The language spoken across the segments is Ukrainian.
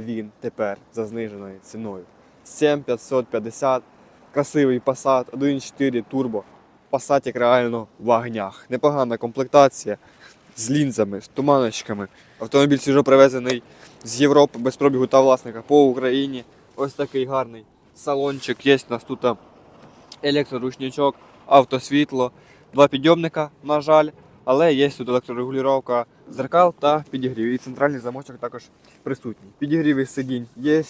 він тепер за зниженою ціною. 7550, красивий Passat, 1.4 турбо. Passat реально в вогнях. Непогана комплектація з лінзами, з туманочками. Автомобіль свіжо привезений з Європи без пробігу та власника по Україні. Ось такий гарний салончик. Є у нас тут електроручничок, автосвітло, два підйомника, на жаль, але є тут електрорегулювання зеркал та підігрів. І центральний замочок також присутній. Підігріви сидінь, є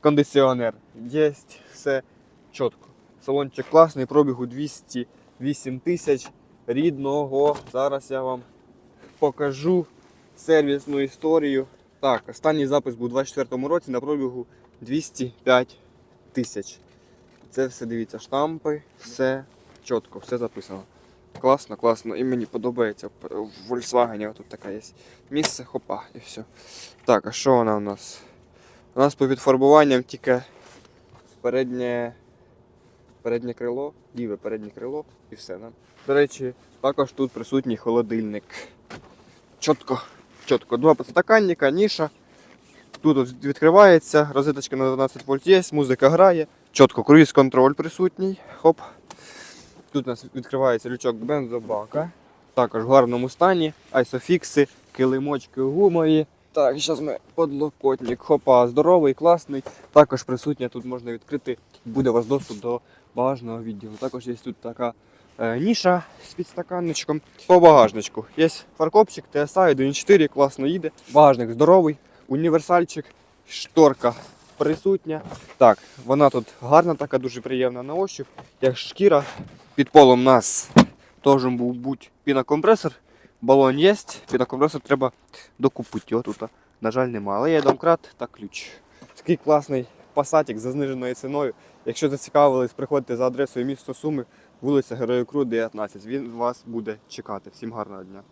кондиціонер, є все чітко. Салончик класний, пробігу 208 тисяч рідного. Зараз я вам покажу сервісну історію. Так, останній запис був у 24-му році на пробігу 205 тисяч. Це все дивіться, штампи, все чітко, все записано. Класно, класно. І мені подобається. В Volkswagen тут таке є місце, хопа, і все. Так, а що вона у нас? У нас по відфарбуванням тільки переднє, переднє крило, ліве переднє крило і все. Да? До речі, також тут присутній холодильник. Чітко, чітко. Два підстаканника, ніша. Тут відкривається, розеточка на 12 вольт є, музика грає. Чітко, круїз контроль присутній. Хоп. Тут у нас відкривається лючок бензобака. Також в гарному стані. Айсофікси, килимочки гумові. Так, зараз ми подлокотник. Хопа, здоровий, класний. Також присутня, тут можна відкрити, буде у вас доступ до багажного відділу. Також є тут така е, ніша з підстаканничком. По багажничку. Є фаркопчик, TSI 1.4, класно їде. Багажник здоровий, універсальчик, шторка присутня. Так, вона тут гарна, така дуже приємна на ощупь, як шкіра. Під полом у нас теж був бути пінокомпресор. Балон є, пінокомпресор треба докупити. Його тут, на жаль, немає. Але є домкрат та ключ. Такий класний пасатик за зниженою ціною. Якщо зацікавились, приходьте за адресою місто Суми, вулиця Героїв Крут, 19. Він вас буде чекати. Всім гарного дня.